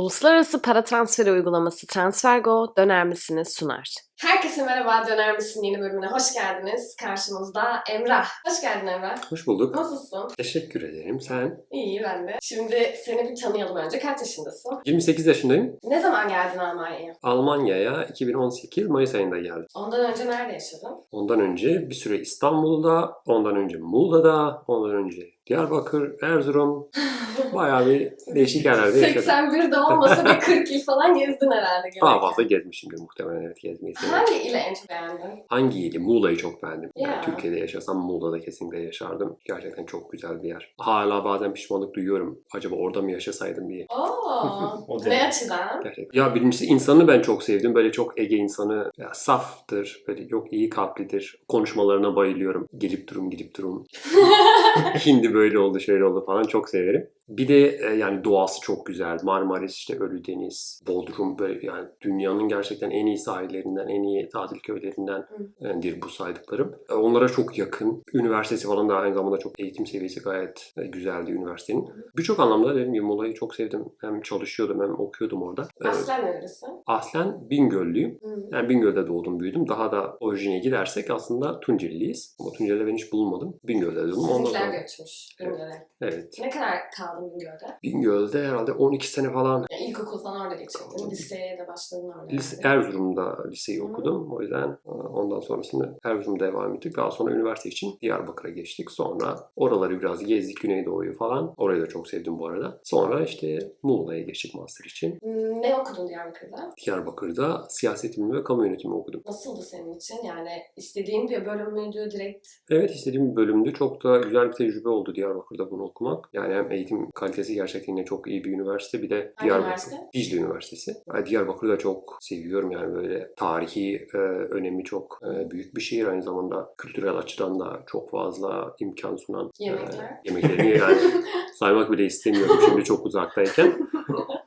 Uluslararası para transferi uygulaması TransferGo döner misini sunar. Herkese merhaba, Döner Misin yeni bölümüne hoş geldiniz. Karşımızda Emrah. Hoş geldin Emrah. Hoş bulduk. Nasılsın? Teşekkür ederim. Sen? İyi ben de. Şimdi seni bir tanıyalım önce. Kaç yaşındasın? 28 yaşındayım. Ne zaman geldin Almanya'ya? Almanya'ya 2018 Mayıs ayında geldim. Ondan önce nerede yaşadın? Ondan önce bir süre İstanbul'da, ondan önce Muğla'da, ondan önce Diyarbakır, Erzurum. Bayağı bir değişik yerlerde yaşadım. 81'de olmasa bir 40 il falan gezdin herhalde. Daha gerek. fazla gezmişimdir muhtemelen evet gezmeyi seviyorum. Hangi ili en çok beğendin? Hangi ili? Muğla'yı çok beğendim. Yani Ya. Türkiye'de yaşasam Muğla'da kesinlikle yaşardım. Gerçekten çok güzel bir yer. Hala bazen pişmanlık duyuyorum. Acaba orada mı yaşasaydım diye. Oo, O ne derece. açıdan? Gerçekten. Ya birincisi insanı ben çok sevdim. Böyle çok Ege insanı ya, saftır. Böyle çok iyi kalplidir. Konuşmalarına bayılıyorum. Gelip durum gidip durum. Şimdi böyle oldu şöyle oldu falan çok severim. Bir de e, yani doğası çok güzel. Marmaris işte Ölüdeniz, Bodrum böyle yani dünyanın gerçekten en iyi sahillerinden, en iyi tatil köylerindendir bu saydıklarım. E, Onlara çok yakın. Üniversitesi falan da aynı zamanda çok eğitim seviyesi gayet e, güzeldi üniversitenin. Birçok anlamda dediğim gibi Muğla'yı çok sevdim. Hem çalışıyordum hem okuyordum orada. E, Aslen neresi? Aslen Bingöllüyüm. Yani Bingöl'de doğdum büyüdüm. Daha da orijine gidersek aslında Tunceli'liyiz. Ama Tunceli'de ben hiç bulunmadım. Bingöl'de doğdum. Sizinkiler göçmüş Bingöl'e. Evet. Ne kadar kaldın Bingöl'de? Bingöl'de herhalde 12 sene falan Yani ilkokul falan orada geçirdin. Liseye de başladın orada. lise, Erzurum'da liseyi okudum. O yüzden e, ondan sonrasında Erzurum'da devam ettik. Daha sonra üniversite için Diyarbakır'a geçtik. Sonra oraları biraz gezdik Güneydoğu'yu falan. Orayı da çok sevdim bu arada. Sonra işte Muğla'ya geçtik master için. Ne okudun Diyarbakır'da? Diyarbakır'da siyaset bilimi ve kamu yönetimi okudum. Nasıldı senin için? Yani istediğin bir bölüm müydü direkt? Evet istediğim bir bölümdü. Çok da güzel bir tecrübe oldu Diyarbakır'da bunu okumak. Yani hem eğitim kalitesi gerçekten yine çok iyi bir üniversite. Bir de Hangi Diyarbakır. üniversite? Dicle Üniversitesi. Diyarbakır'ı da çok seviyorum. Yani böyle tarihi e, önemi çok e, büyük bir şehir. Aynı zamanda kültürel açıdan da çok fazla imkan sunan. e, Yemekler. yemeklerini yani saymak bile istemiyorum şimdi çok uzaktayken.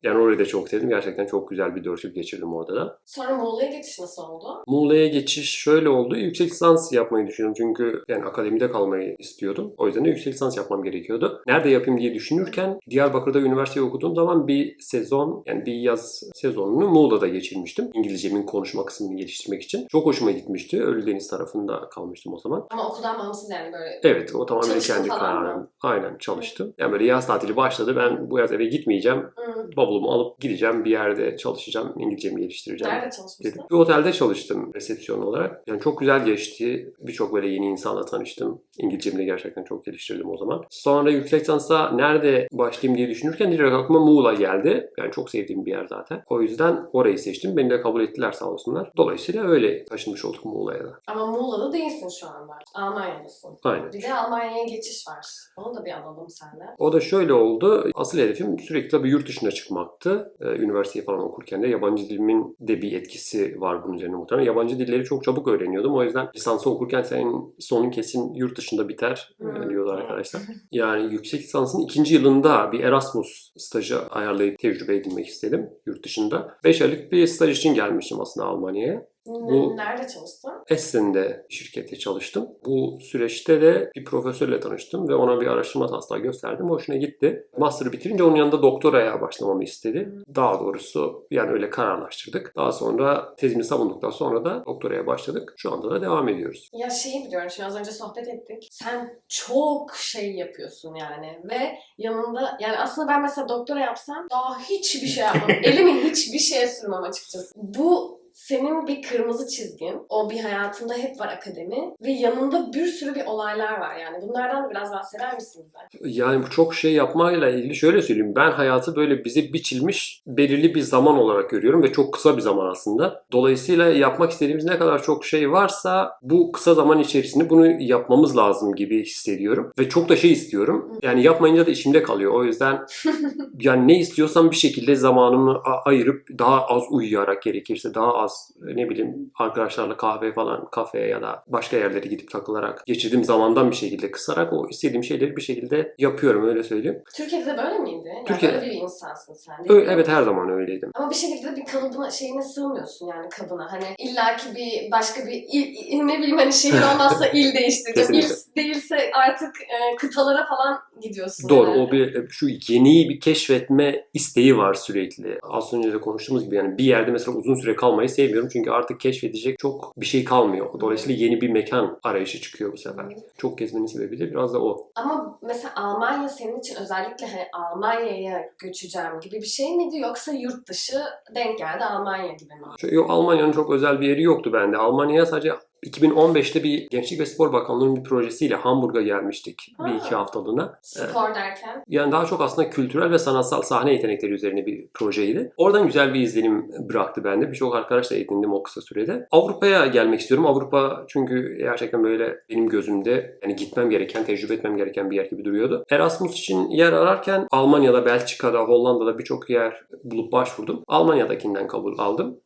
Yani orayı da çok sevdim. Gerçekten çok güzel bir dört yıl geçirdim orada da. Sonra Muğla'ya geçiş nasıl oldu? Muğla'ya geçiş şöyle oldu. Yüksek lisans yapmayı düşünüyorum. Çünkü yani akademide kalmayı istiyordum. O yüzden de yüksek lisans yapmam gerekiyordu. Nerede yapayım diye düşünürken Diyarbakır'da üniversite okuduğum zaman bir sezon yani bir yaz sezonunu Muğla'da geçirmiştim. İngilizcemin konuşma kısmını geliştirmek için. Çok hoşuma gitmişti. Ölüdeniz tarafında kalmıştım o zaman. Ama okuldan bağımsız yani böyle. Evet o tamamen Çalıştın kendi kararım. Aynen çalıştım. Yani böyle yaz tatili başladı. Ben bu yaz eve gitmeyeceğim. Hı. Bavulumu alıp gideceğim bir yerde çalışacağım. İngilizcemi geliştireceğim. Nerede çalışmıştın? dedim. Bir otelde çalıştım resepsiyon olarak. Yani çok güzel geçti. Birçok böyle yeni insanla tanıştım. İngilizcemi de gerçekten çok geliştirdim o zaman. Sonra yüksek lisansa nerede başlayayım diye düşünürken direkt aklıma Muğla geldi. Yani çok sevdiğim bir yer zaten. O yüzden orayı seçtim. Beni de kabul ettiler sağ olsunlar. Dolayısıyla öyle taşınmış olduk Muğla'ya da. Ama Muğla'da değilsin şu anda. Almanya'dasın. Aynen. Bir de Almanya'ya geçiş var. Onu da bir alalım senden. O da şöyle oldu. Asıl hedefim sürekli bir yurt dışına çıkmaktı. Ee, üniversiteyi falan okurken de yabancı dilimin de bir etkisi var bunun üzerine muhtemelen. Yabancı dilleri çok çabuk öğreniyordum. O yüzden lisansı okurken senin sonun kesin yurt dışında biter Hmm. diyorlar arkadaşlar. Yani yüksek lisansın ikinci yılında bir Erasmus stajı ayarlayıp tecrübe edinmek istedim yurt dışında. 5 aylık bir staj için gelmiştim aslında Almanya'ya. Bu- Nerede çalıştın? Essen'de şirkette çalıştım. Bu süreçte de bir profesörle tanıştım ve ona bir araştırma taslağı gösterdim. Hoşuna gitti. Master'ı bitirince onun yanında doktoraya başlamamı istedi. Daha doğrusu yani öyle kararlaştırdık. Daha sonra tezimi savunduktan sonra da doktoraya başladık. Şu anda da devam ediyoruz. Ya şeyi biliyorum şimdi az önce sohbet ettik. Sen çok şey yapıyorsun yani ve yanında yani aslında ben mesela doktora yapsam daha hiçbir şey yapmam. Elimi hiçbir şeye sürmem açıkçası. Bu senin bir kırmızı çizgin. O bir hayatında hep var akademi ve yanında bir sürü bir olaylar var yani. Bunlardan da biraz bahseder misin bize? Yani bu çok şey yapmayla ilgili şöyle söyleyeyim. Ben hayatı böyle bize biçilmiş belirli bir zaman olarak görüyorum ve çok kısa bir zaman aslında. Dolayısıyla yapmak istediğimiz ne kadar çok şey varsa bu kısa zaman içerisinde bunu yapmamız lazım gibi hissediyorum. Ve çok da şey istiyorum. Yani yapmayınca da içimde kalıyor. O yüzden yani ne istiyorsam bir şekilde zamanımı ayırıp daha az uyuyarak gerekirse daha az ne bileyim arkadaşlarla kahve falan kafeye ya da başka yerlere gidip takılarak geçirdiğim zamandan bir şekilde kısarak o istediğim şeyleri bir şekilde yapıyorum öyle söyleyeyim. Türkiye'de de böyle miydi? Yani Türkiye'de- bir insansın sen. Değil mi? evet her zaman öyleydim. Ama bir şekilde bir kalıbına şeyine sığmıyorsun yani kabına. Hani illaki bir başka bir il, il- ne bileyim hani şehir olmazsa il değiştireceğim. il değilse artık e, kıtalara falan gidiyorsun. Doğru yani. o bir şu yeniyi bir keşfetme isteği var sürekli. Az önce de konuştuğumuz gibi yani bir yerde mesela uzun süre kalmayı sevmiyorum çünkü artık keşfedecek çok bir şey kalmıyor. Dolayısıyla yeni bir mekan arayışı çıkıyor bu sefer. Çok gezmenin sebebi de biraz da o. Ama mesela Almanya senin için özellikle hani Almanya'ya göçeceğim gibi bir şey miydi yoksa yurt dışı denk geldi Almanya gibi mi? Yok, Almanya'nın çok özel bir yeri yoktu bende. Almanya'ya sadece 2015'te bir Gençlik ve Spor Bakanlığı'nın bir projesiyle Hamburg'a gelmiştik bir Ha. iki haftalığına. Spor derken. Yani daha çok aslında kültürel ve sanatsal sahne yetenekleri üzerine bir projeydi. Oradan güzel bir izlenim bıraktı bende. Birçok arkadaşla edindim o kısa sürede. Avrupa'ya gelmek istiyorum. Avrupa çünkü gerçekten böyle benim gözümde yani gitmem gereken, tecrübe etmem gereken bir yer gibi duruyordu. Erasmus için yer ararken Almanya'da, Belçika'da, Hollanda'da birçok yer bulup başvurdum. Almanya'dakinden kabul aldım.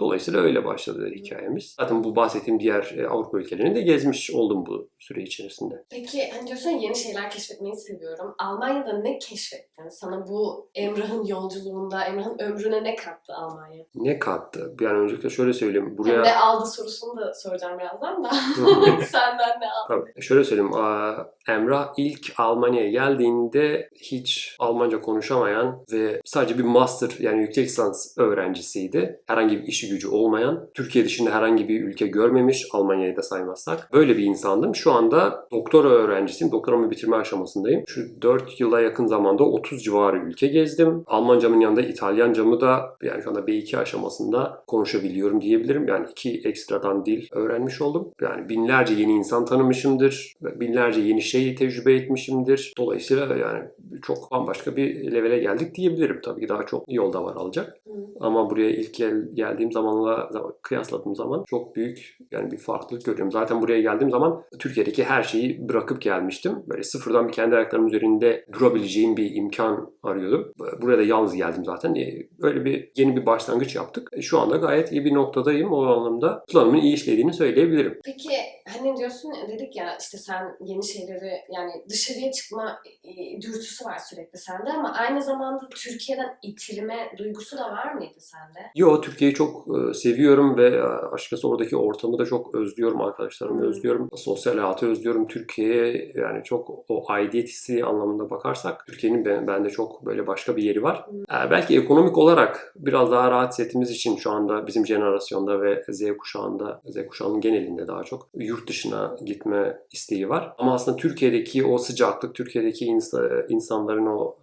Dolayısıyla öyle başladı hikayemiz. Zaten bu bahsettiğim diğer e, Avrupa ülkelerini de gezmiş oldum bu süre içerisinde. Peki hani diyorsun yeni şeyler keşfetmeyi seviyorum. Almanya'da ne keşfettin? Sana bu Emrah'ın yolculuğunda, Emrah'ın ömrüne ne kattı Almanya? Ne kattı? Yani öncelikle şöyle söyleyeyim. Hem Buraya... ne aldı sorusunu da soracağım birazdan da. Senden ne aldı? Tabii. Şöyle söyleyeyim. aa, Emrah ilk Almanya'ya geldiğinde hiç Almanca konuşamayan ve sadece bir master yani yüksek lisans öğrencisiydi. Herhangi bir işi gücü olmayan, Türkiye dışında herhangi bir ülke görmemiş, Almanya'yı da saymazsak. Böyle bir insandım. Şu anda doktora öğrencisiyim. Doktoramı bitirme aşamasındayım. Şu 4 yıla yakın zamanda 30 civarı ülke gezdim. Almancamın yanında İtalyancamı da yani şu anda B2 aşamasında konuşabiliyorum diyebilirim. Yani iki ekstradan dil öğrenmiş oldum. Yani binlerce yeni insan tanımışımdır. ve Binlerce yeni şeyi tecrübe etmişimdir. Dolayısıyla yani çok bambaşka bir levele geldik diyebilirim. Tabii ki daha çok yolda var alacak. Ama buraya ilk gel- geldiğim zamanla kıyasladığım zaman çok büyük yani bir farklılık görüyorum. Zaten buraya geldiğim zaman Türkiye'deki her şeyi bırakıp gelmiştim. Böyle sıfırdan bir kendi ayaklarımın üzerinde durabileceğim bir imkan arıyordum. Buraya da yalnız geldim zaten. Böyle bir yeni bir başlangıç yaptık. E, Şu anda gayet iyi bir noktadayım. O anlamda planımın iyi işlediğini söyleyebilirim. Peki hani diyorsun dedik ya işte sen yeni şeyleri yani dışarıya çıkma e, dürtüsü var sürekli sende ama aynı zamanda Türkiye'den itilme duygusu da var mıydı sende? Yo Türkiye'yi çok e, seviyorum ve e, açıkçası oradaki ortamı da çok özlüyorum. Arkadaşlarımı Hmm. özlüyorum. Sosyal hayatı özlüyorum. Türkiye'ye yani çok o aidiyet hissi anlamında bakarsak Türkiye'nin ben- bende çok böyle başka bir yeri var. Hmm. E, belki ekonomik olarak biraz daha rahat hissettiğimiz için şu anda bizim jenerasyonda ve Z kuşağında, Z kuşağının genelinde daha çok yurt dışına gitme isteği var. Ama aslında Türkiye'deki o sıcaklık, Türkiye'deki insa- insanların o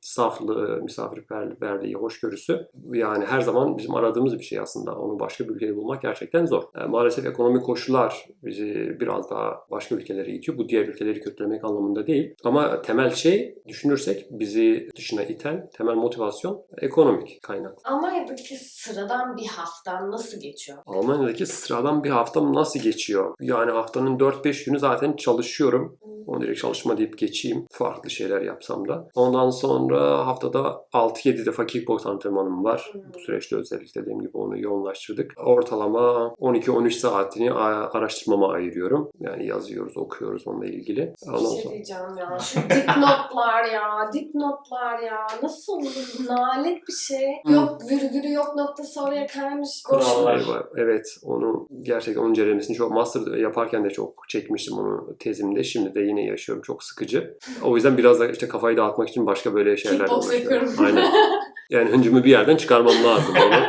saflığı, misafirperverliği, hoşgörüsü yani her zaman bizim aradığımız bir şey aslında. Onu başka bir ülkede bulmak gerçekten zor. E, maalesef ekonomik koşullar bizi biraz daha başka ülkelere itiyor. Bu diğer ülkeleri kötülemek anlamında değil. Ama temel şey düşünürsek bizi dışına iten temel motivasyon ekonomik kaynak. Almanya'daki sıradan bir haftan nasıl geçiyor? Almanya'daki sıradan bir haftam nasıl geçiyor? Yani haftanın 4-5 günü zaten çalışıyorum. Onu direkt çalışma deyip geçeyim. Farklı şeyler yapsam da. Ondan sonra haftada 6-7 defa kickbox antrenmanım var. Bu süreçte özellikle dediğim gibi onu yoğunlaştırdık. Ortalama 12-13 saatini araştırmama ayırıyorum. Yani yazıyoruz, okuyoruz onunla ilgili. Ondan Bir şey sonra... diyeceğim ya. Şu dipnotlar ya. Dipnotlar ya. Nasıl olur? Nalet bir şey. Yok virgülü yok noktası oraya kaymış. Kurallar. Var. Evet, onu gerçekten onun ceremesini çok master yaparken de çok çekmiştim onu tezimde. Şimdi de yine yaşıyorum. Çok sıkıcı. O yüzden biraz da işte kafayı dağıtmak için başka böyle Kickbox uğraşıyorum. yapıyorum. Aynen. Yani hıncımı bir yerden çıkarmam lazım onu.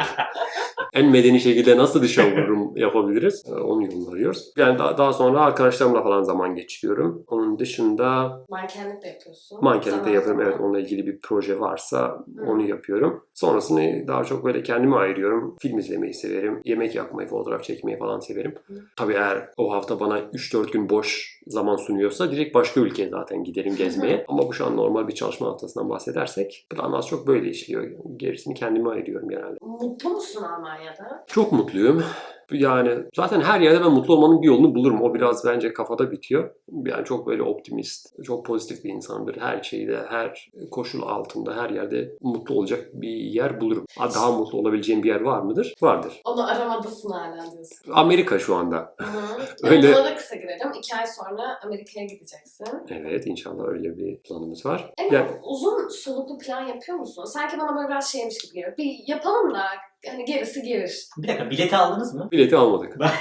en medeni şekilde nasıl dışa vururum yapabiliriz? Onun yolunu arıyoruz. Yani daha, daha sonra arkadaşlarımla falan zaman geçiriyorum. Onun dışında Mankenlik de yapıyorsun. mankenlik de yapıyorum. zaman. Evet onunla ilgili bir proje varsa Hı. onu yapıyorum. Sonrasını daha çok böyle kendime ayırıyorum. Film izlemeyi severim. Yemek yapmayı, fotoğraf çekmeyi falan severim. Hı. Tabii eğer o hafta bana 3-4 gün boş zaman sunuyorsa direkt başka ülkeye zaten giderim gezmeye. Ama bu şu an normal bir çalışma haftasından bahsedersek plan az çok böyle işliyor. Gerisini kendime ayırıyorum genelde. Mutlu musun Almanya'da? Çok mutluyum. Yani zaten her yerde ben mutlu olmanın bir yolunu bulurum. O biraz bence kafada bitiyor. Yani çok böyle optimist, çok pozitif bir insandır. Her şeyde, her koşul altında, her yerde mutlu olacak bir yer bulurum. Ha, Daha mutlu olabileceğim bir yer var mıdır? Vardır. Onu aramadasın hala diyorsun. Amerika şu anda. Hı hı. Öyle- Buna da kısa girelim. İki ay sonra Amerika'ya gideceksin. Evet inşallah öyle bir planımız var. Evet, Yani uzun soluklu plan yapıyor musun? Sanki bana böyle biraz şeymiş gibi geliyor. Bir yapalım da hani gerisi gelir. Bir dakika bileti aldınız mı? bileti almadık. Bak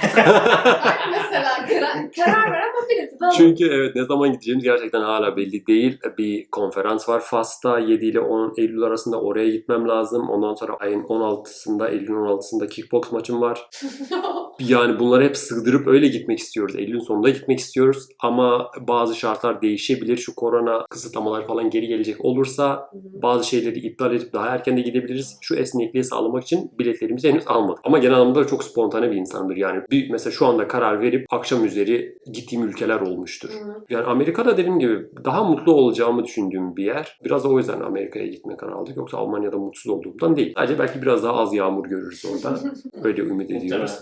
mesela karar, karar ver ama bileti alın. Çünkü evet ne zaman gideceğimiz gerçekten hala belli değil. Bir konferans var Fas'ta 7 ile 10 Eylül arasında oraya gitmem lazım. Ondan sonra ayın 16'sında Eylül'ün 16'sında kickbox maçım var. Yani bunları hep sığdırıp öyle gitmek istiyoruz. Eylül'ün sonunda gitmek istiyoruz. Ama bazı şartlar değişebilir. Şu korona kısıtlamalar falan geri gelecek olursa bazı şeyleri iptal edip daha erken de gidebiliriz. Şu esnekliği sağlamak için biletlerimizi henüz almadık. Ama genel anlamda çok spontane bir insandır. Yani bir mesela şu anda karar verip akşam üzeri gittiğim ülkeler olmuştur. Hı. Yani Amerika'da dediğim gibi daha mutlu olacağımı düşündüğüm bir yer. Biraz da o yüzden Amerika'ya gitme kararı aldık. Yoksa Almanya'da mutsuz olduğumdan değil. Sadece belki biraz daha az yağmur görürüz orada. Öyle ümit ediyoruz.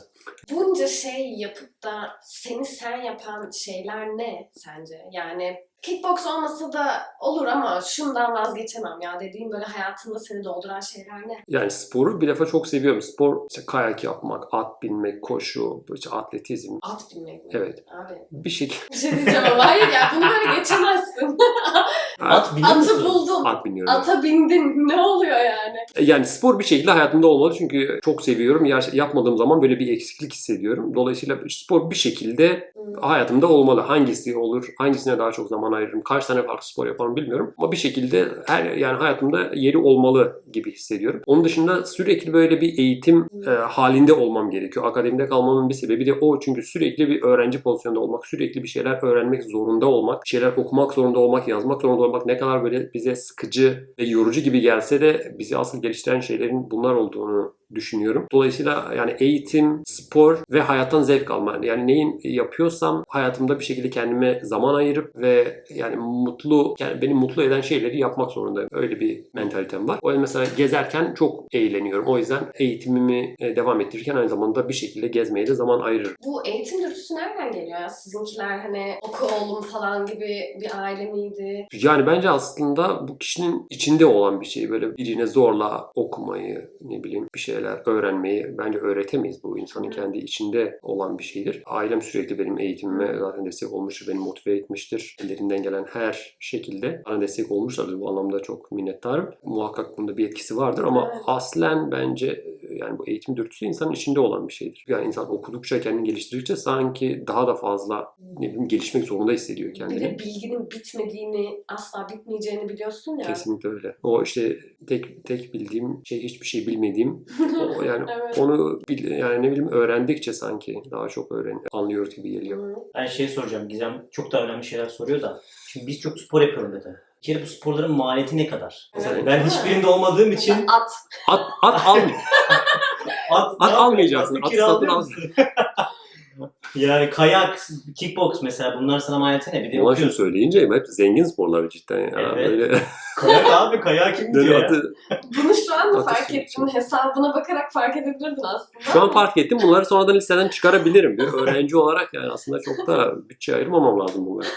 Bunca şey yapıp da seni sen yapan şeyler ne sence? Yani kickbox olmasa da olur ama şundan vazgeçemem ya dediğim böyle hayatında seni dolduran şeyler ne? Yani sporu bir defa çok seviyorum. Spor işte kayak yapmak, at binmek, koşu, işte atletizm. At binmek mi? Evet. Abi Bir şekilde bir şey diyeceğim ama hayır ya bunu böyle geçemezsin. At biliyor Atı musun? buldun. at biniyorum. Ata bindin. Ne oluyor yani? Yani spor bir şekilde hayatımda olmalı çünkü çok seviyorum. Yapmadığım zaman böyle bir eksiklik hissediyorum. Dolayısıyla spor bir şekilde Hmm. hayatımda olmalı. Hangisi olur, hangisine daha çok zaman ayırırım, kaç tane farklı spor yaparım bilmiyorum. Ama bir şekilde her yani hayatımda yeri olmalı gibi hissediyorum. Onun dışında sürekli böyle bir eğitim e, halinde olmam gerekiyor. Akademide kalmamın bir sebebi de o. Çünkü sürekli bir öğrenci pozisyonda olmak, sürekli bir şeyler öğrenmek zorunda olmak, bir şeyler okumak zorunda olmak, yazmak zorunda olmak ne kadar böyle bize sıkıcı ve yorucu gibi gelse de bizi asıl geliştiren şeylerin bunlar olduğunu düşünüyorum. Dolayısıyla yani eğitim, spor ve hayattan zevk alma. Yani neyin yapıyorsam hayatımda bir şekilde kendime zaman ayırıp ve yani mutlu, yani beni mutlu eden şeyleri yapmak zorundayım. Öyle bir mentalitem var. O yüzden mesela gezerken çok eğleniyorum. O yüzden eğitimimi e, devam ettirirken aynı zamanda bir şekilde gezmeye de zaman ayırırım. Bu eğitim dürtüsü nereden geliyor ya? Sizinkiler hani oku oğlum falan gibi bir aile miydi? Yani bence aslında bu kişinin içinde olan bir şey. Böyle birine zorla okumayı, ne bileyim bir şeyler öğrenmeyi bence öğretemeyiz. Bu insanın kendi içinde olan bir şeydir. Ailem sürekli benim eğitimime zaten destek olmuştur, beni motive etmiştir. Ellerinden gelen her şekilde bana destek olmuşlardır. Bu anlamda çok minnettarım. Muhakkak bunda bir etkisi vardır ama aslen bence yani bu eğitim dürtüsü insanın içinde olan bir şeydir. Yani insan okudukça, kendini geliştirdikçe sanki daha da fazla ne bileyim gelişmek zorunda hissediyor Bir kendini. de bilginin bitmediğini, asla bitmeyeceğini biliyorsun ya. Kesinlikle öyle. O işte tek tek bildiğim şey hiçbir şey bilmediğim. O yani Evet. onu bil- yani ne bileyim öğrendikçe sanki daha çok öğren anlıyoruz gibi geliyor. Ben şey soracağım. Gizem çok daha önemli şeyler soruyor da. Şimdi biz çok spor yapıyorum dedi. Bir kere bu sporların maliyeti ne kadar? Mesela Evet. ben hiçbirinde olmadığım için at. At at al. at, At almayacaksın, Atı satın musun? yani kayak, kickbox mesela bunlar sana maliyeti ne? Bir de okuyorsun. söyleyince hep zengin sporlar cidden ya. Evet. Böyle, Kayak abi kayak kim diyor ya? Bunu şu an mı Atı fark ettin? Hesabına bakarak fark edebilirdin aslında. şu an fark ettim. Bunları sonradan listeden çıkarabilirim. Bir öğrenci olarak yani aslında çok da bütçe ayırmamam lazım bunlara.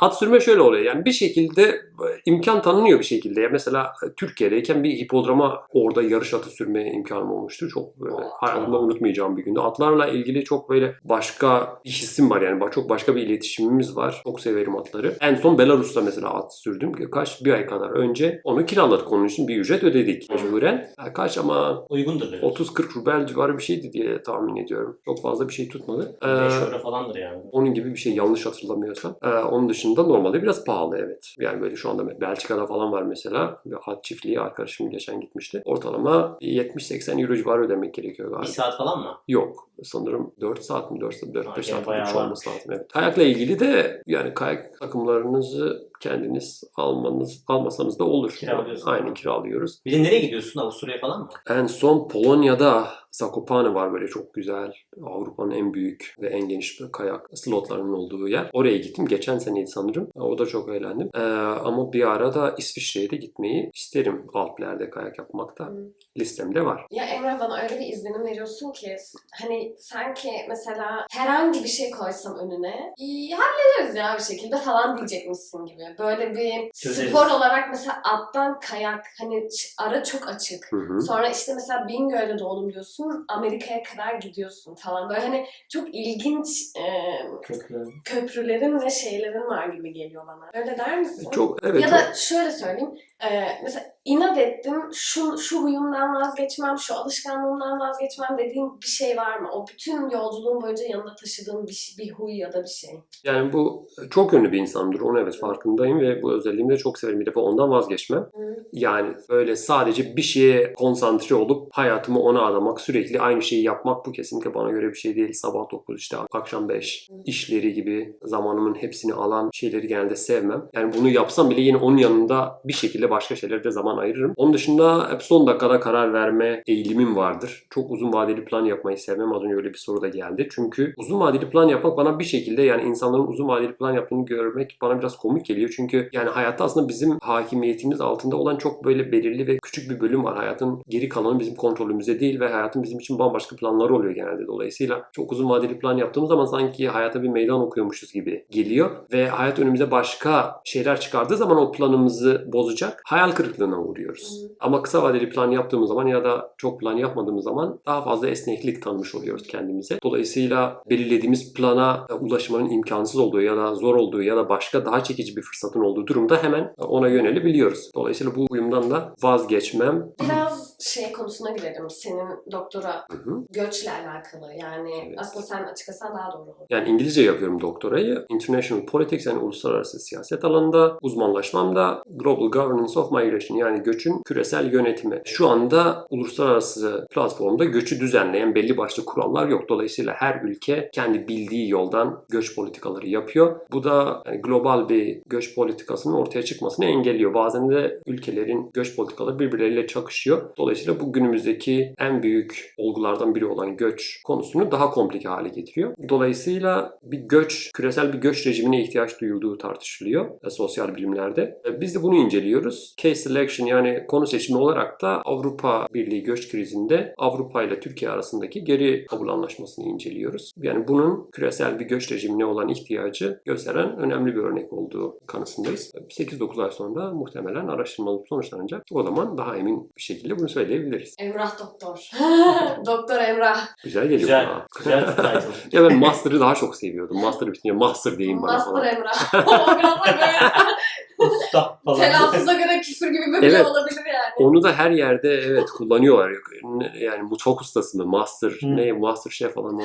At sürme şöyle oluyor. Yani bir şekilde imkan tanınıyor bir şekilde. Ya mesela Türkiye'deyken bir hipodroma orada yarış atı sürmeye imkanım olmuştu. Çok böyle hayatımda unutmayacağım bir gündü. Atlarla ilgili çok böyle başka bir hissim var yani. Çok başka bir iletişimimiz var. Çok severim atları. En son Belarus'ta mesela at sürdüm. Kaç bir ay kadar önce onu kiraladık. Onun için bir ücret ödedik mecburen. Kaç ama Uygundur biraz. 30-40 rubel civarı bir şeydi diye tahmin ediyorum. Çok fazla bir şey tutmadı. Ee, 5 euro falandır yani. onun gibi bir şey yanlış hatırlamıyorsam. Ee, onun dışında normalde biraz pahalı evet. Yani böyle şu anda Belçika'da falan var mesela. Bir at çiftliği arkadaşım geçen gitmişti. Ortalama 70-80 euro civarı ödemek gerekiyor Bir galiba. saat falan mı? Yok. Sanırım 4 saat mi 4 saat 4 Ha, 5 gene saat bir şey olması lazım. Evet. Kayakla ilgili de yani kayak takımlarınızı kendiniz almanız almasanız da olur. Kiralıyorsun. Aynen kiralıyoruz. Bir de nereye gidiyorsun? Avusturya'ya falan mı? En son Polonya'da Zakopane var böyle çok güzel. Avrupa'nın en büyük ve en geniş bir kayak slotlarının olduğu yer. Oraya gittim. Geçen seneydi sanırım. O da çok eğlendim. Ee, ama bir ara da İsviçre'ye de gitmeyi isterim. Alplerde kayak yapmak da Hı. listemde var. Ya Emre bana öyle bir izlenim veriyorsun ki hani sanki mesela herhangi bir şey koysam önüne "İyi, hallederiz ya bir şekilde falan diyecekmişsin gibi. Böyle bir Çözeriz. spor olarak mesela attan kayak hani ara çok açık. Hı hı. Sonra işte mesela Bingöl'de doğdum diyorsun Amerika'ya kadar gidiyorsun falan. Böyle hani çok ilginç e, köprülerin ve şeylerin var gibi geliyor bana. Öyle der misin? Çok evet. ya çok- da şöyle söyleyeyim. e, mesela inat ettim, şu, şu huyumdan vazgeçmem, şu alışkanlığımdan vazgeçmem dediğin bir şey var mı? O bütün yolculuğun boyunca yanında taşıdığın bir, bir huy ya da bir şey. Yani bu çok yönlü bir insandır. Onu evet farkındayım ve bu özelliğimi de çok severim. Bir defa ondan vazgeçmem. Hı. Yani böyle sadece bir şeye konsantre olup hayatımı ona adamak, sürekli aynı şeyi yapmak bu kesinlikle bana göre bir şey değil. Sabah 9 işte akşam 5 Hı. işleri gibi zamanımın hepsini alan şeyleri genelde sevmem. Yani bunu yapsam bile yine onun yanında bir şekilde başka şeylere de zaman ayırırım. Onun dışında hep son dakikada karar verme eğilimim vardır. Çok uzun vadeli plan yapmayı sevmem. Az önce öyle bir soru da geldi. Çünkü uzun vadeli plan yapmak bana bir şekilde yani insanların uzun vadeli plan yaptığını görmek bana biraz komik geliyor. Çünkü yani hayatta aslında bizim hakimiyetimiz altında olan çok böyle belirli ve küçük bir bölüm var. Hayatın geri kalanı bizim kontrolümüzde değil ve hayatın bizim için bambaşka planları oluyor genelde. Dolayısıyla çok uzun vadeli plan yaptığımız zaman sanki hayata bir meydan okuyormuşuz gibi geliyor ve hayat önümüze başka şeyler çıkardığı zaman o planımızı bozacak hayal kırıklığına uğruyoruz. Hı. Ama kısa vadeli plan yaptığımız zaman ya da çok plan yapmadığımız zaman daha fazla esneklik tanımış oluyoruz kendimize. Dolayısıyla belirlediğimiz plana ulaşmanın imkansız olduğu ya da zor olduğu ya da başka daha çekici bir fırsatın olduğu durumda hemen ona yönelebiliyoruz. Dolayısıyla bu uyumdan da vazgeçmem. Biraz şey konusuna girelim. Senin doktora Hı hı. göçle alakalı. Yani Evet. aslında sen açıklasan daha doğru olur. Yani İngilizce yapıyorum doktorayı. International Politics yani uluslararası siyaset alanında. Uzmanlaşmam da Global Governance of Migration yani göçün küresel yönetimi. Şu anda uluslararası platformda göçü düzenleyen belli başlı kurallar yok. Dolayısıyla her ülke kendi bildiği yoldan göç politikaları yapıyor. Bu da yani global bir göç politikasının ortaya çıkmasını engelliyor. Bazen de ülkelerin göç politikaları birbirleriyle çakışıyor. Dolayısıyla bu günümüzdeki en büyük olgulardan biri olan göç konusunu daha komplike hale getiriyor. Dolayısıyla bir göç, küresel bir göç rejimine ihtiyaç duyulduğu tartışılıyor e, sosyal bilimlerde. E, Biz de bunu inceliyoruz. Case selection yani konu seçimi olarak da Avrupa Birliği göç krizinde Avrupa ile Türkiye arasındaki geri kabul anlaşmasını inceliyoruz. Yani bunun küresel bir göç rejimine olan ihtiyacı gösteren önemli bir örnek olduğu kanısındayız. 8-9 ay sonra muhtemelen araştırmalar sonuçlanacak. O zaman daha emin bir şekilde bunu söyleyebiliriz. Emrah Doktor. Doktor Emrah. Güzel geliyor Güzel. bana. Güzel bir title. Ya ben Master'ı daha çok seviyordum. Master bitince Master deyin bana Master falan. Emrah. O Biraz da böyle Usta falan. telaffuza göre küfür gibi bir bile Evet. olabilir yani. Onu da her yerde evet kullanıyorlar. Yani mutfak ustası mı? Master Hı. ne? Master şef falan oldu.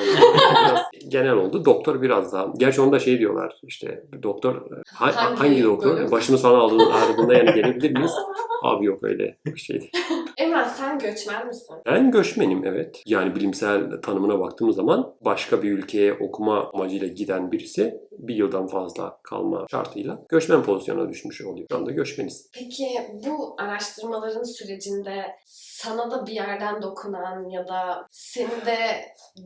biraz genel oldu. Doktor biraz daha. Gerçi onu da şey diyorlar işte doktor ha- Hangi hangi, doktor? bölüm? Başımız falan ağrıdığında yani gelebilir miyiz? Abi yok öyle bir şey değil. Emrah sen göçmen misin? Ben göçmenim evet. Yani bilimsel tanımına baktığımız zaman başka bir ülkeye okuma amacıyla giden birisi bir yıldan fazla kalma şartıyla göçmen pozisyonuna düşmüş oluyor. Şu anda göçmeniz. Peki bu araştırmaların sürecinde sana da bir yerden dokunan ya da seni de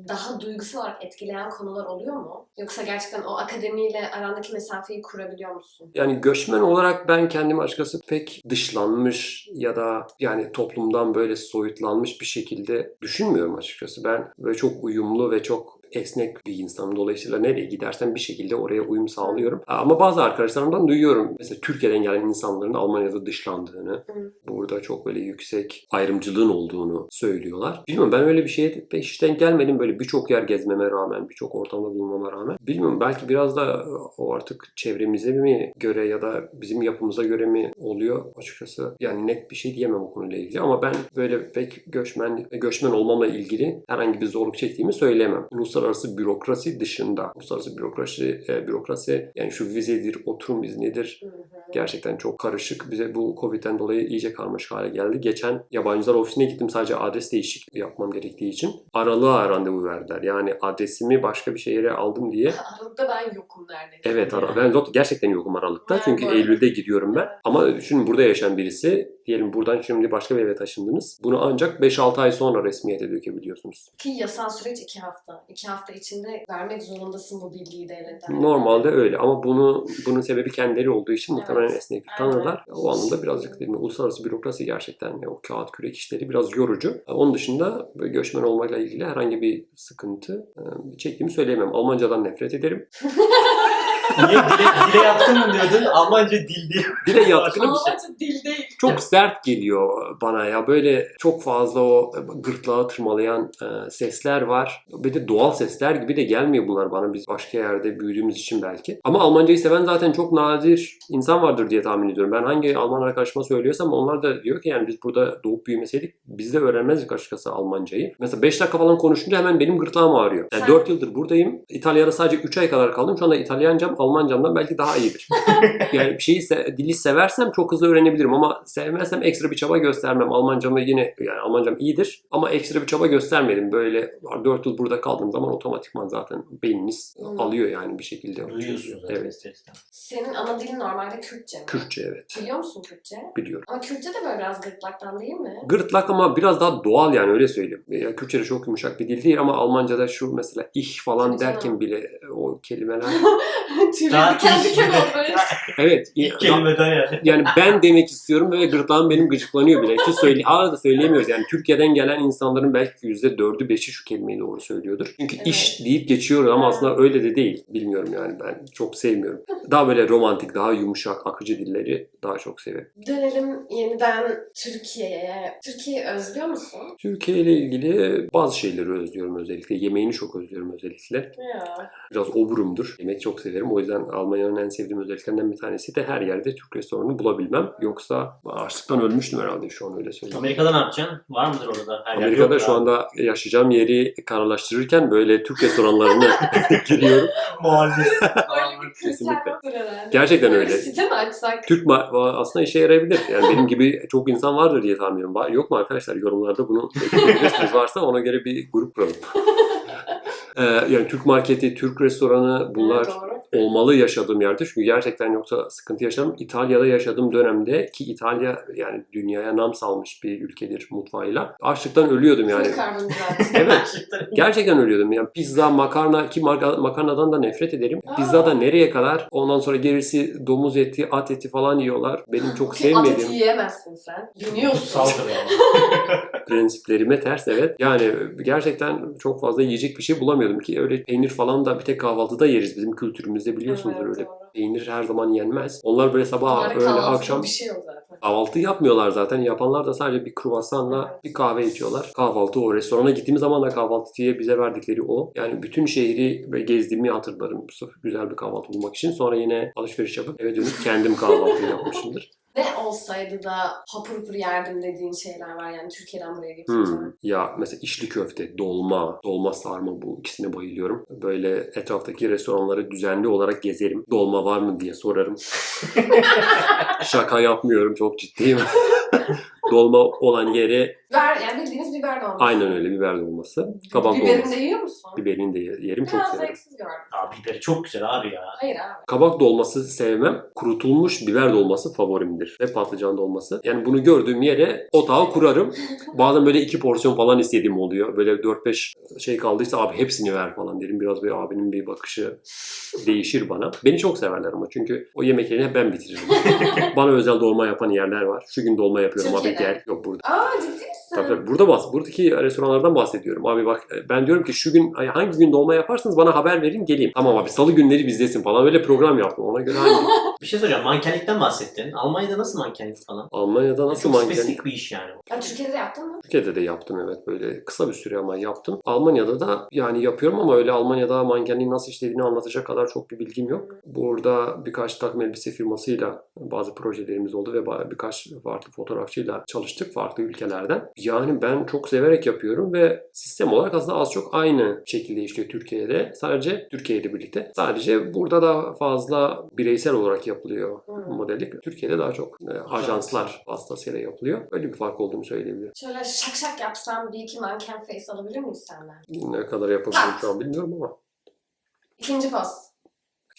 daha duygusal olarak etkileyen konular oluyor mu? Yoksa gerçekten o akademiyle arandaki mesafeyi kurabiliyor musun? Yani göçmen olarak ben kendimi açıkçası pek dışlanmış ya da yani toplumdan böyle soyutlanmış bir şekilde düşünmüyorum açıkçası. Ben böyle çok uyumlu ve çok esnek bir insanım. Dolayısıyla nereye gidersen bir şekilde oraya uyum sağlıyorum. Ama bazı arkadaşlarımdan duyuyorum. Mesela Türkiye'den gelen insanların Almanya'da dışlandığını, Hı. burada çok böyle yüksek ayrımcılığın olduğunu söylüyorlar. Bilmiyorum ben öyle bir şeye peşten gelmedim. Böyle birçok yer gezmeme rağmen, birçok ortamda bulunmama rağmen. Bilmiyorum belki biraz da o artık çevremize mi göre ya da bizim yapımıza göre mi oluyor açıkçası. Yani net bir şey diyemem o konuyla ilgili ama ben böyle pek göçmen göçmen olmamla ilgili herhangi bir zorluk çektiğimi söyleyemem. Uluslararası uluslararası bürokrasi dışında, uluslararası bürokrasi, e, bürokrasi yani şu vizedir, oturum iznidir. Gerçekten çok karışık. Bize bu Covid'den dolayı iyice karmaşık hale geldi. Geçen yabancılar ofisine gittim sadece adres değişikliği yapmam gerektiği için. Aralığa randevu verdiler. Yani adresimi başka bir şehre aldım diye. Aralıkta ben yokum neredeyse. Evet ara- ben zaten gerçekten yokum Aralık'ta. Yani Çünkü. Eylül'de gidiyorum ben. Ama düşünün burada yaşayan birisi diyelim buradan şimdi başka bir eve taşındınız. Bunu ancak 5-6 ay sonra resmiyete dökebiliyorsunuz. Ki yasal süreç iki hafta. İki hafta içinde vermek zorundasın bu bilgiyi devletten. Normalde öyle ama bunu bunun sebebi kendileri olduğu için muhtemelen Evet. esneklik tanırlar. O anlamda birazcık değil mi? Uluslararası bürokrasi gerçekten o kağıt kürek işleri biraz yorucu. Onun dışında göçmen olmayla ilgili herhangi bir sıkıntı çektiğimi söyleyemem. Almancadan nefret ederim. Niye dile, dile yatkın mı diyordun? Almanca dil diye. Bir de yatkınım. Almanca dil değil. Çok sert geliyor bana ya. Böyle çok fazla o gırtlağı tırmalayan e, sesler var. Bir de doğal sesler gibi de gelmiyor bunlar bana. Biz başka yerde büyüdüğümüz için belki. Ama Almancayı seven zaten çok nadir insan vardır diye tahmin ediyorum. Ben hangi Alman arkadaşıma söylüyorsam onlar da diyor ki yani biz burada doğup büyümeseydik biz de öğrenmezdik açıkçası Almancayı. Mesela 5 dakika falan konuşunca hemen benim gırtlağım ağrıyor. Yani Sen- 4 yıldır buradayım. İtalya'da sadece 3 ay kadar kaldım. Şu anda İtalyancam Almancamdan belki daha iyidir. yani bir şeyi se- dili seversem çok hızlı öğrenebilirim ama sevmezsem ekstra bir çaba göstermem. Almancamı yine yani Almancam iyidir ama ekstra bir çaba göstermedim. Böyle 4 yıl burada kaldığım zaman otomatikman zaten beyniniz Hmm. alıyor yani bir şekilde. Duyuyorsunuz zaten Evet. Senin ana dilin normalde Kürtçe mi? Kürtçe evet. Biliyor musun Kürtçe? Biliyorum. Ama Kürtçe de böyle biraz gırtlaktan değil mi? Gırtlak ama biraz daha doğal yani öyle söyleyeyim. Ya, Kürtçe de çok yumuşak bir dil değil ama Almanca'da şu mesela ich falan Tabii canım. derken bile o kelimeler. Tüyleri diken diken şimdi. oldu böyle. evet. İlk kelimeden yani. yani ben demek istiyorum ve gırtlağım benim gıcıklanıyor bile. Ki söyle, arada söyleyemiyoruz. Yani Türkiye'den gelen insanların belki %4'ü 5'i şu kelimeyi doğru söylüyordur. Çünkü Evet. iş deyip geçiyoruz ama aslında öyle de değil. Bilmiyorum yani ben çok sevmiyorum. Daha böyle romantik, daha yumuşak, akıcı dilleri daha çok severim. Dönelim yeniden Türkiye'ye. Türkiye'yi özlüyor musun? Türkiye ile ilgili bazı şeyleri özlüyorum özellikle. Yemeğini çok özlüyorum özellikle. Ya. Biraz oburumdur. Yemek çok severim. O yüzden Almanya'nın en sevdiğim özelliklerinden bir tanesi de her yerde Türk restoranı bulabilmem. Yoksa açlıktan ölmüştüm herhalde şu an öyle söyleyeyim. Amerika'da ne yapacaksın? Var mıdır orada? Her yer Amerika'da şu anda yaşayacağım yeri kararlaştırırken böyle Türk restoranlarına giriyorum. Kriter Kesinlikle. Gerçekten öyle. site mi açsak? Türk ma- aslında işe yarayabilir. Yani benim gibi çok insan vardır diye tahmin ediyorum. Var- Yok mu arkadaşlar? Yorumlarda bunu. Varsa ona göre bir grup kuralım. Ee, yani Türk marketi, Türk restoranı bunlar Evet, doğru. olmalı yaşadığım yerde. Çünkü gerçekten yoksa sıkıntı yaşadım. İtalya'da yaşadığım dönemde ki İtalya yani dünyaya nam salmış bir ülkedir mutfağıyla. Açlıktan ölüyordum yani. Evet. Gerçekten ölüyordum. Yani pizza, makarna ki makarnadan da nefret ederim. Aa. Pizza da nereye kadar? Ondan sonra gerisi domuz eti, at eti falan yiyorlar. Benim çok Ki at eti sevmediğim yiyemezsin sen. Biliyorsun. Saldır yani. prensiplerime ters evet. Yani gerçekten çok fazla yiyecek bir şey bulamıyordum ki öyle peynir falan da bir tek kahvaltıda yeriz. Bizim kültürümüzde biliyorsunuzdur Evet, öyle. doğru. Peynir her zaman yenmez. Onlar böyle sabah, öğle, kahvaltıda akşam bir şey zaten. Kahvaltı yapmıyorlar zaten. Yapanlar da sadece bir kruvasanla Evet. bir kahve içiyorlar. Kahvaltı o. Restorana gittiğimiz zaman da kahvaltıya bize verdikleri o. Yani bütün şehri ve gezdiğimi hatırlarım. Sırf güzel bir kahvaltı bulmak için. Sonra yine alışveriş yapıp eve dönüp kendim kahvaltı yapmışımdır. Ne olsaydı da hapur hapur yerdim dediğin şeyler var yani Türkiye'den buraya getirince. Hmm. Ya mesela içli köfte, dolma, dolma sarma bu ikisine bayılıyorum. Böyle etraftaki restoranları düzenli olarak gezerim. Dolma var mı diye sorarım. Şaka yapmıyorum çok ciddiyim. dolma olan yere Ver, yani bildiğiniz biber dolması. aynen öyle biber dolması. Kabak Biberini dolması. de yiyor musun? Biberini de yerim çok Biraz severim. zevksiz gördüm. Abi biberi çok güzel abi ya. Hayır abi. Kabak dolması sevmem. Kurutulmuş biber dolması favorimdir. Ve patlıcan dolması. Yani bunu gördüğüm yere otağı kurarım. Bazen böyle iki porsiyon falan istediğim oluyor. Böyle 4-5 şey kaldıysa abi hepsini ver falan derim. Biraz böyle abinin bir bakışı değişir bana. Beni çok severler ama çünkü o yemeklerini hep ben bitiririm. bana özel dolma yapan yerler var. Şu gün dolma yapıyorum abi Türkiye'de. gel. Yok burada. Aa ciddi misin? Tabii, tabii. burada bahs buradaki restoranlardan bahsediyorum. Abi bak ben diyorum ki şu gün hangi gün dolma yaparsınız bana haber verin geleyim. Tamam abi salı günleri bizdesin falan öyle program yaptım. Ona göre hangi Bir şey soracağım. Mankenlikten bahsettin. Almanya'da nasıl mankenlik falan? Almanya'da nasıl çok manken? spesifik bir iş yani. Ya Türkiye'de de yaptın mı? Türkiye'de de yaptım evet böyle kısa bir süre ama yaptım. Almanya'da da yani yapıyorum ama öyle Almanya'da mankenliğin nasıl işlediğini anlatacak kadar çok bir bilgim yok. Burada birkaç takım elbise firmasıyla bazı projelerimiz oldu ve birkaç farklı fotoğrafçıyla çalıştık farklı ülkelerden. Yani ben çok severek yapıyorum ve sistem olarak aslında az çok aynı şekilde işliyor Türkiye'de. Sadece Türkiye'yle birlikte. Sadece burada da fazla bireysel olarak yapılıyor Hmm. modellik. Türkiye'de daha çok e, ajanslar vasıtasıyla yapılıyor. Öyle bir fark olduğunu söyleyebilirim. Şöyle şak şak yapsam bir iki manken face alabilir miyiz senden? Ne kadar yapabilirim şu an bilmiyorum ama. İkinci poz.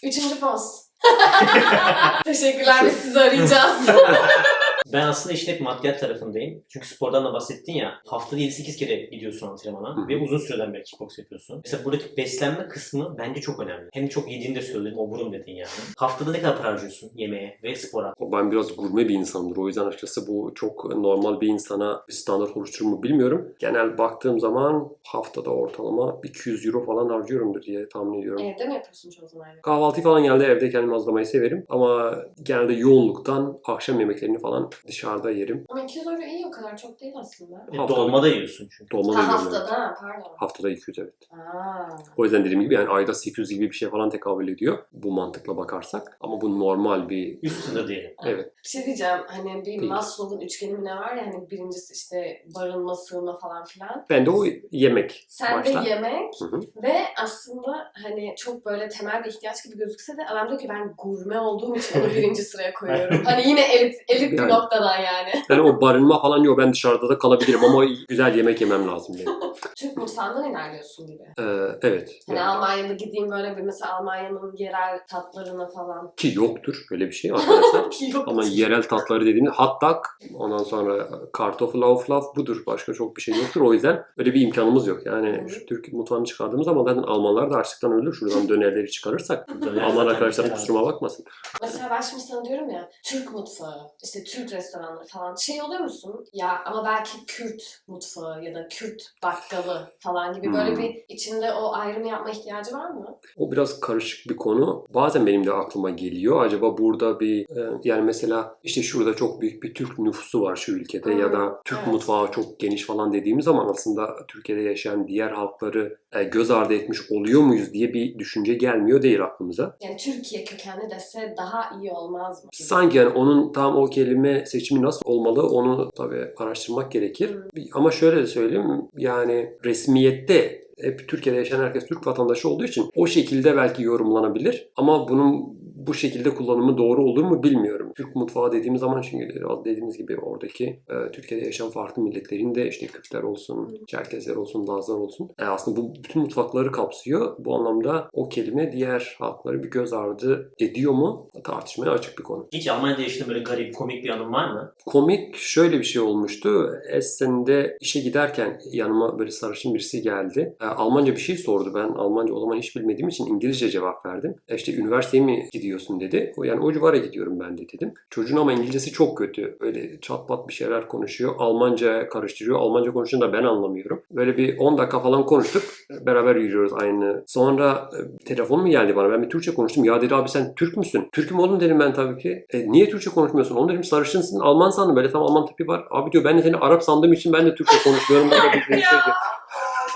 Üçüncü poz. Teşekkürler biz sizi arayacağız. Ben aslında işin hep maddiyat tarafındayım. Çünkü spordan da bahsettin ya. Haftada 7-8 kere gidiyorsun antrenmana Hı ve uzun süreden beri kickbox yapıyorsun. Mesela buradaki beslenme kısmı bence çok önemli. Hem de çok yediğini de söyledin, oburum dedin yani. Haftada ne kadar para harcıyorsun yemeğe ve spora? Ben biraz gurme bir insanımdır. O yüzden açıkçası bu çok normal bir insana bir standart oluşturur mu bilmiyorum. Genel baktığım zaman haftada ortalama 200 euro falan harcıyorumdur diye tahmin ediyorum. Evde mi yapıyorsun çoğu zaman? Kahvaltı falan geldi evde kendimi hazırlamayı severim. Ama genelde yoğunluktan akşam yemeklerini falan dışarıda yerim. Ama 200 euro iyi o kadar çok değil aslında. E, Haftada- dolma da yiyorsun çünkü. Dolma da Ha, yiyorum. evet. haftada pardon. Haftada 200 evet. Aa. O yüzden dediğim gibi yani ayda 800 gibi bir şey falan tekabül ediyor. Bu mantıkla bakarsak. Ama bu normal bir Üst sınır diyelim. Evet. Bir şey diyeceğim hani bir Değil. Maslow'un üçgeni mi ne var ya hani birincisi işte barınma, sığınma falan filan. Ben de o yemek Sen başta. de yemek Hı hı. ve aslında hani çok böyle temel bir ihtiyaç gibi gözükse de adam diyor ki ben gurme olduğum için onu birinci sıraya koyuyorum. hani yine elit, elit bir Yani. Noktadan yani. Yani o barınma falan yok. Ben dışarıda da kalabilirim ama güzel yemek yemem lazım benim. Türk mutfağından ilerliyorsun gibi. Ee, evet. Hani Yani Almanya'da gideyim böyle bir mesela Almanya'nın yerel tatlarına falan. Ki yoktur öyle bir şey arkadaşlar. Ama yerel tatları dediğimde hattak ondan sonra kartoflauflaf budur. Başka çok bir şey yoktur. O yüzden öyle bir imkanımız yok. Yani Hı. şu Türk mutfağını çıkardığımız zaman zaten Almanlar da açlıktan ölür. Şuradan dönerleri çıkarırsak. Alman arkadaşlar kusuruma bakmasın. Mesela ben şimdi sana diyorum ya Türk mutfağı, işte Türk restoranları falan şey oluyor musun? Ya ama belki Kürt mutfağı ya da Kürt bakkalı falan gibi böyle Hmm. bir içinde o ayrımı yapma ihtiyacı var mı? O biraz karışık bir konu. Bazen benim de aklıma geliyor. Acaba burada bir e, yani mesela işte şurada çok büyük bir Türk nüfusu var şu ülkede Hmm, ya da Türk evet. mutfağı çok geniş falan dediğimiz zaman aslında Türkiye'de yaşayan diğer halkları göz ardı etmiş oluyor muyuz diye bir düşünce gelmiyor değil aklımıza. Yani Türkiye kökenli dese daha iyi olmaz mı? Sanki yani onun tam o kelime seçimi nasıl olmalı onu tabii araştırmak gerekir. Hmm. Ama şöyle de söyleyeyim yani resmiyette hep Türkiye'de yaşayan herkes Türk vatandaşı olduğu için o şekilde belki yorumlanabilir. Ama bunun bu şekilde kullanımı doğru olur mu bilmiyorum. Türk mutfağı dediğimiz zaman çünkü dediğimiz gibi oradaki e, Türkiye'de yaşayan farklı milletlerin de işte Kürtler olsun, Çerkezler olsun, Lazlar olsun. E, aslında bu bütün mutfakları kapsıyor. Bu anlamda o kelime diğer halkları bir göz ardı ediyor mu tartışmaya açık bir konu. Hiç Almanya'da yaşadığın böyle garip, komik bir anın var mı? Komik şöyle bir şey olmuştu. Essen'de işe giderken yanıma böyle sarışın birisi geldi. E, Almanca bir şey sordu. Ben Almanca o zaman hiç bilmediğim için İngilizce cevap verdim. E, işte üniversiteye mi gidiyorsun dedi. O yani o civara gidiyorum ben de dedim. Çocuğun ama İngilizcesi çok kötü. Böyle çat pat bir şeyler konuşuyor. Almanca karıştırıyor. Almanca konuşunca da ben anlamıyorum. Böyle bir 10 dakika falan konuştuk. Beraber yürüyoruz aynı. Sonra e, telefon mu geldi bana? Ben bir Türkçe konuştum. Ya dedi abi sen Türk müsün? Türk'üm oğlum dedim ben tabii ki. E, niye Türkçe konuşmuyorsun? Onu dedim sarışınsın Alman sandım. Böyle tam Alman tipi var. Abi diyor ben de seni Arap sandığım için ben de Türkçe konuşmuyorum. Böyle bir şey.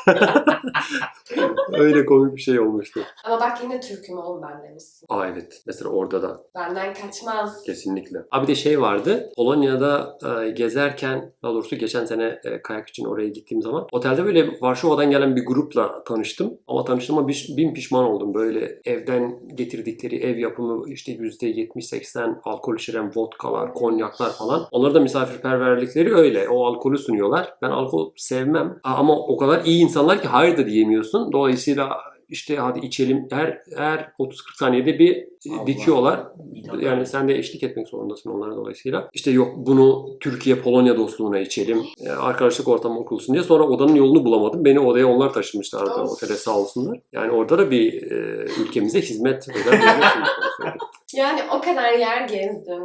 Öyle komik bir şey olmuştu. Ama bak yine Türk'üm oğlum ben demişsin. Aa evet. Mesela orada da Benden kaçmaz. Kesinlikle. Abi de şey vardı. Polonya'da e, gezerken, daha doğrusu geçen sene e, kayak için oraya gittiğim zaman otelde böyle Varşova'dan gelen bir grupla tanıştım. Ama tanıştığıma bir, bin pişman oldum. Böyle evden getirdikleri ev yapımı işte %70-80 alkol içeren vodkalar, konyaklar falan. Onlara da misafirperverlikleri öyle. O alkolü sunuyorlar. Ben alkol sevmem. Ama o kadar iyi insanlar ki hayır da diyemiyorsun. Dolayısıyla işte hadi içelim. Her, her 30-40 saniyede bir Allah. dikiyorlar. Yani sen de eşlik etmek zorundasın onlara dolayısıyla. İşte yok bunu Türkiye-Polonya dostluğuna içelim. e, Arkadaşlık ortamı kurulsun diye. Sonra odanın yolunu bulamadım. Beni odaya onlar taşımışlardı Of. otele sağ olsunlar. Yani orada da bir e, ülkemize hizmet eden. Yani o kadar yer gezdim.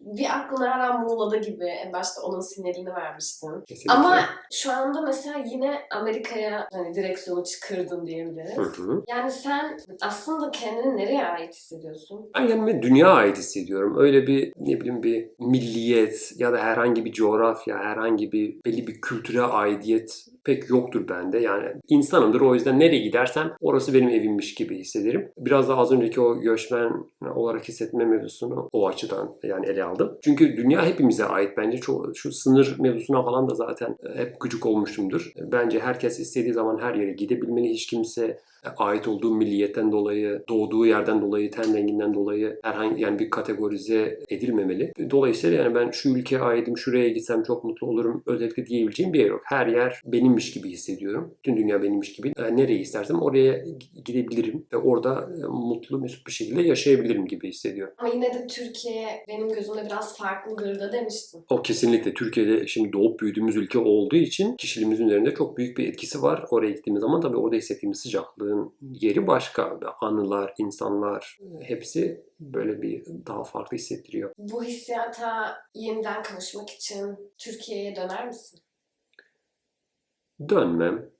Bir aklına hala Muğla'da gibi en başta onun sinyalini vermiştin. Kesinlikle. Ama şu anda mesela yine Amerika'ya hani direksiyonu çıkırdın diyebiliriz. Hı hı. Yani sen aslında kendini nereye ait hissediyorsun? Ben kendimi dünya ait hissediyorum. Öyle bir ne bileyim bir milliyet ya da herhangi bir coğrafya, herhangi bir belli bir kültüre aidiyet pek yoktur bende. Yani insanımdır o yüzden nereye gidersem orası benim evimmiş gibi hissederim. Biraz da az önceki o göçmen olarak hissetme mevzusunu o açıdan yani ele aldım. Çünkü dünya hepimize ait bence. Ço- şu sınır mevzusuna falan da zaten hep gıcık olmuşumdur. Bence herkes istediği zaman her yere gidebilmeli. Hiç kimse ait olduğu milliyetten dolayı, doğduğu yerden dolayı, ten renginden dolayı herhangi yani bir kategorize edilmemeli. Dolayısıyla yani ben şu ülkeye aitim, şuraya gitsem çok mutlu olurum özellikle diyebileceğim bir yer yok. Her yer benimmiş gibi hissediyorum. Tüm dünya benimmiş gibi. E, Nereye istersem oraya gidebilirim ve orada e, mutlu, mesut bir şekilde yaşayabilirim gibi hissediyorum. Ama yine de Türkiye benim gözümde biraz farklıdır da demiştin. O kesinlikle Türkiye'de şimdi doğup büyüdüğümüz ülke olduğu için kişiliğimizin üzerinde çok büyük bir etkisi var. Oraya gittiğimiz zaman tabii orada hissettiğimiz sıcaklığın yeri başka. Anılar, insanlar hepsi böyle bir daha farklı hissettiriyor. Bu hissiyata yeniden kavuşmak için Türkiye'ye döner misin? Dönmem.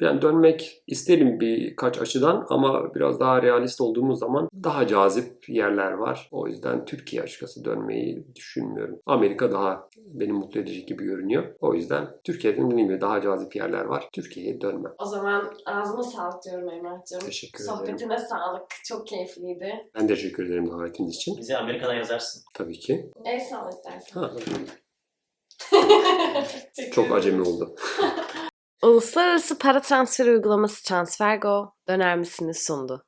Yani dönmek isterim birkaç açıdan ama biraz daha realist olduğumuz zaman daha cazip yerler var. O yüzden Türkiye açıkçası dönmeyi düşünmüyorum. Amerika daha beni mutlu edecek gibi görünüyor. O yüzden Türkiye'den dediğim gibi daha cazip yerler var. Türkiye'ye dönmem. O zaman ağzına sağlık diyorum Emrah'cığım. Teşekkür ederim. Sohbetine sağlık. Çok keyifliydi. Ben de teşekkür ederim davetiniz için. Bize Amerika'dan yazarsın. Tabii ki. El sağ istersen. Ha, çok acemi oldu. Uluslararası para transferi uygulaması TransferGo döner misiniz sundu.